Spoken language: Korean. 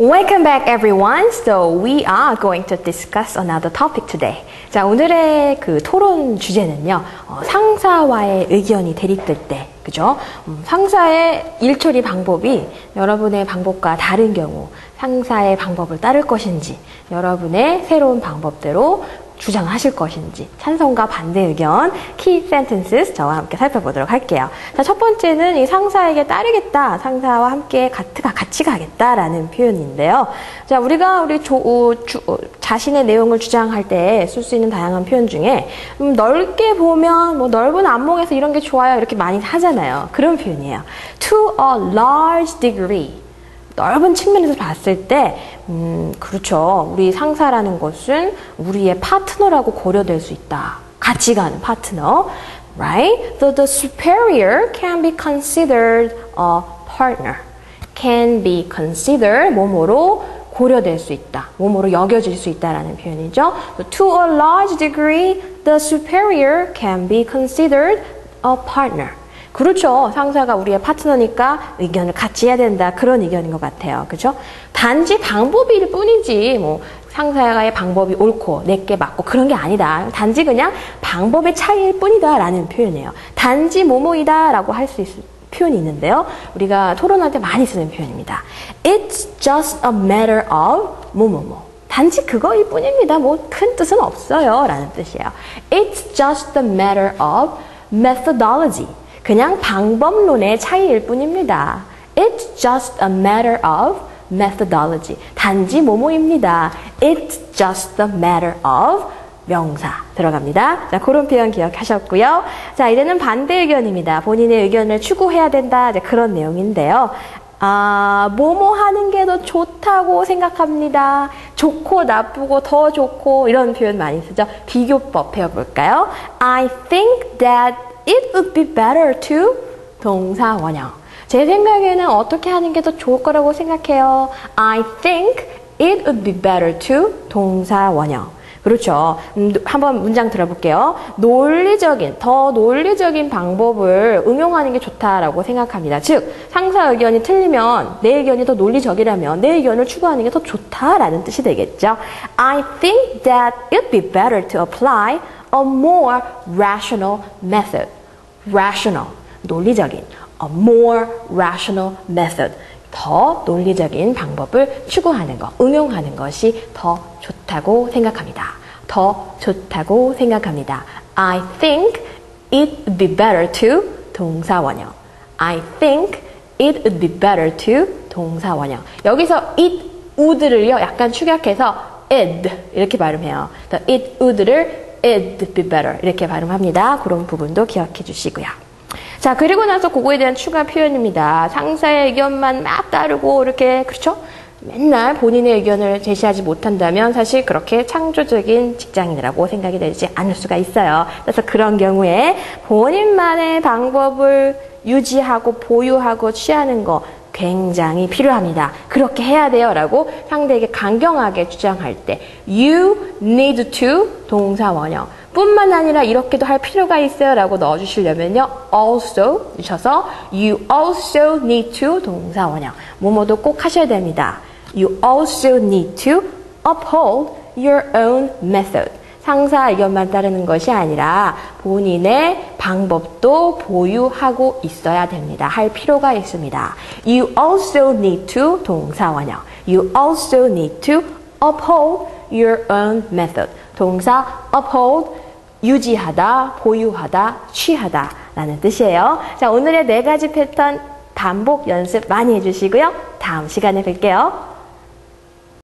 Welcome back everyone. So we are going to discuss another topic today. 자, 오늘의 그 토론 주제는요. 어, 상사와의 의견이 대립될 때, 그죠? 음, 상사의 일 처리 방법이 여러분의 방법과 다른 경우 상사의 방법을 따를 것인지 여러분의 새로운 방법대로 주장하실 것인지 찬성과 반대 의견 키 센텐스 저와 함께 살펴보도록 할게요. 자, 첫 번째는 이 상사에게 따르겠다. 상사와 함께 같이가 같이 가겠다라는 표현인데요. 자, 우리가 우리 조, 어, 주, 어, 자신의 내용을 주장할 때 쓸 수 있는 다양한 표현 중에 음, 넓게 보면 뭐 넓은 안목에서 이런 게 좋아요. 이렇게 많이 하잖아요. 그런 표현이에요. To a large degree. 넓은 측면에서 봤을 때, 음, 그렇죠. 우리 상사라는 것은 우리의 파트너라고 고려될 수 있다. 같이 가는 파트너. Right? So the superior can be considered a partner. Can be considered 뭐뭐로 고려될 수 있다. 뭐뭐로 여겨질 수 있다라는 표현이죠. To a large degree, the superior can be considered a partner. 그렇죠. 상사가 우리의 파트너니까 의견을 같이 해야 된다. 그런 의견인 것 같아요. 그죠? 단지 방법일 뿐이지, 뭐, 상사의 방법이 옳고, 내게 맞고, 그런 게 아니다. 단지 그냥 방법의 차이일 뿐이다. 라는 표현이에요. 단지 뭐뭐이다. 라고 할 수 있을 표현이 있는데요. 우리가 토론할 때 많이 쓰는 표현입니다. It's just a matter of 뭐뭐뭐. 단지 그거일 뿐입니다. 뭐 큰 뜻은 없어요. 라는 뜻이에요. It's just a matter of methodology. 그냥 방법론의 차이일 뿐입니다. It's just a matter of methodology. 단지 뭐뭐입니다. It's just a matter of 명사 들어갑니다. 자, 그런 표현 기억하셨고요. 자, 이제는 반대 의견입니다. 본인의 의견을 추구해야 된다. 이제 그런 내용인데요. 아, 뭐뭐 하는 게 더 좋다고 생각합니다. 좋고 나쁘고 더 좋고 이런 표현 많이 쓰죠. 비교법 배워볼까요? I think that it would be better to 동사 원형. 제 생각에는 어떻게 하는 게 더 좋을 거라고 생각해요. I think it would be better to 동사 원형. 그렇죠. 음, 한번 문장 들어볼게요. 논리적인, 더 논리적인 방법을 응용하는 게 좋다라고 생각합니다. 즉, 상사 의견이 틀리면 내 의견이 더 논리적이라면 내 의견을 추구하는 게 더 좋다라는 뜻이 되겠죠. I think that it'd be better to apply a more rational method. Rational, 논리적인, a more rational method. 더 논리적인 방법을 추구하는 것, 응용하는 것이 더 좋다고 생각합니다. 더 좋다고 생각합니다. I think it would be better to 동사 원형. I think it would be better to 동사 원형. 여기서 it would를요 약간 축약해서 it 이렇게 발음해요. it would를 it'd be better 이렇게 발음합니다. 그런 부분도 기억해 주시고요. 자, 그리고 나서 그거에 대한 추가 표현입니다. 상사의 의견만 막 따르고 이렇게 그렇죠? 맨날 본인의 의견을 제시하지 못한다면 사실 그렇게 창조적인 직장인이라고 생각이 되지 않을 수가 있어요. 그래서 그런 경우에 본인만의 방법을 유지하고 보유하고 취하는 거 굉장히 필요합니다. 그렇게 해야 돼요. 라고 상대에게 강경하게 주장할 때 you need to 동사 원형 뿐만 아니라 이렇게도 할 필요가 있어요. 라고 넣어주시려면요. also 주셔서 you also need to 동사 원형 뭐뭐도 꼭 하셔야 됩니다. You also need to uphold your own method. 상사 의견만 따르는 것이 아니라 본인의 방법도 보유하고 있어야 됩니다. 할 필요가 있습니다. You also need to 동사 원형. You also need to uphold your own method. 동사 uphold 유지하다, 보유하다, 취하다 라는 뜻이에요. 자, 오늘의 네 가지 패턴 반복 연습 많이 해주시고요. 다음 시간에 뵐게요.